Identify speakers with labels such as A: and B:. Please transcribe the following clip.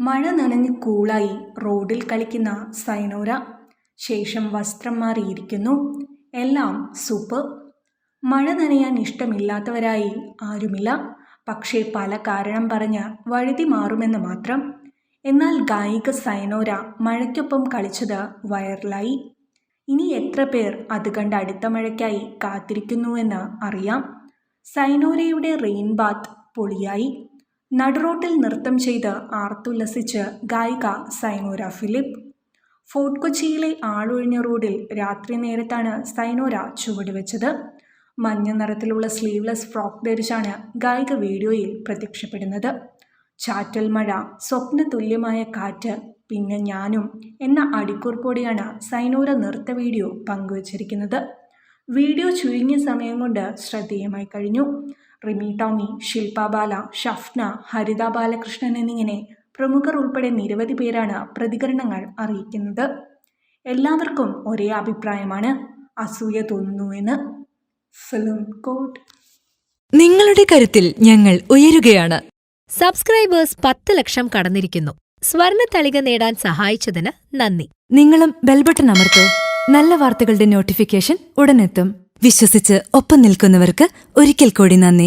A: മഴ നനഞ്ഞ് കൂളായി റോഡിൽ കളിക്കുന്ന സൈനോര. ശേഷം വസ്ത്രം മാറിയിരിക്കുന്നു. എല്ലാം സൂപ്പ്. മഴ നനയാൻ ഇഷ്ടമില്ലാത്തവരായി ആരുമില്ല. പക്ഷേ പല കാരണം പറഞ്ഞ് വഴുതി മാറുമെന്ന് മാത്രം. എന്നാൽ ഗായിക സൈനോര മഴയ്ക്കൊപ്പം കളിച്ചത് വൈറലായി. ഇനി എത്ര പേർ അത് കണ്ട് അടുത്ത മഴയ്ക്കായി കാത്തിരിക്കുന്നുവെന്ന് അറിയാം. സൈനോരയുടെ റെയിൻ ബാത്ത് പൊളിയായി. നടുറോട്ടിൽ നൃത്തം ചെയ്ത് ആർത്തുല്ലസിച്ച് ഗായിക സൈനോര ഫിലിപ്പ്. ഫോർട്ട് കൊച്ചിയിലെ ആളൊഴിഞ്ഞ റോഡിൽ രാത്രി നേരത്താണ് സൈനോര ചുവടുവെച്ചത് മഞ്ഞ നിറത്തിലുള്ള സ്ലീവ്ലെസ് ഫ്രോക്ക് ധരിച്ചാണ് ഗായിക വീഡിയോയിൽ പ്രത്യക്ഷപ്പെടുന്നത്. ചാറ്റൽ മഴ സ്വപ്ന തുല്യമായ കാറ്റ് പിന്നെ ഞാനും എന്ന അടിക്കുറിപ്പോടെയാണ് സൈനോര നൃത്ത വീഡിയോ പങ്കുവച്ചിരിക്കുന്നത്. വീഡിയോ ചുരുങ്ങിയ സമയം കൊണ്ട് ശ്രദ്ധേയമായി കഴിഞ്ഞു. റിമി ടോമി ശില്പ ബാല ഷഫ്ന ഹരിത ബാലകൃഷ്ണൻ എന്നിങ്ങനെ പ്രമുഖർ ഉൾപ്പെടെ നിരവധി പേരാണ് പ്രതികരണങ്ങൾ അറിയിക്കുന്നത്. എല്ലാവർക്കും ഒരേ അഭിപ്രായമാണ്. അസൂയ തോന്നുന്നുവെന്ന് ഫിലിം കോട്ട്
B: നിങ്ങളുടെ കരുത്തിൽ ഞങ്ങൾ ഉയരുകയാണ്.
C: സബ്സ്ക്രൈബേഴ്സ് പത്ത് ലക്ഷം കടന്നിരിക്കുന്നു. സ്വർണ തളിക നേടാൻ സഹായിച്ചതിന് നന്ദി.
B: നിങ്ങളും ബെൽബട്ടൺ അമർത്തോ. നല്ല വാർത്തകളുടെ നോട്ടിഫിക്കേഷൻ ഉടനെത്തും. വിശ്വസിച്ച് ഒപ്പം നിൽക്കുന്നവർക്ക് ഒരിക്കൽ കൂടി നന്ദി.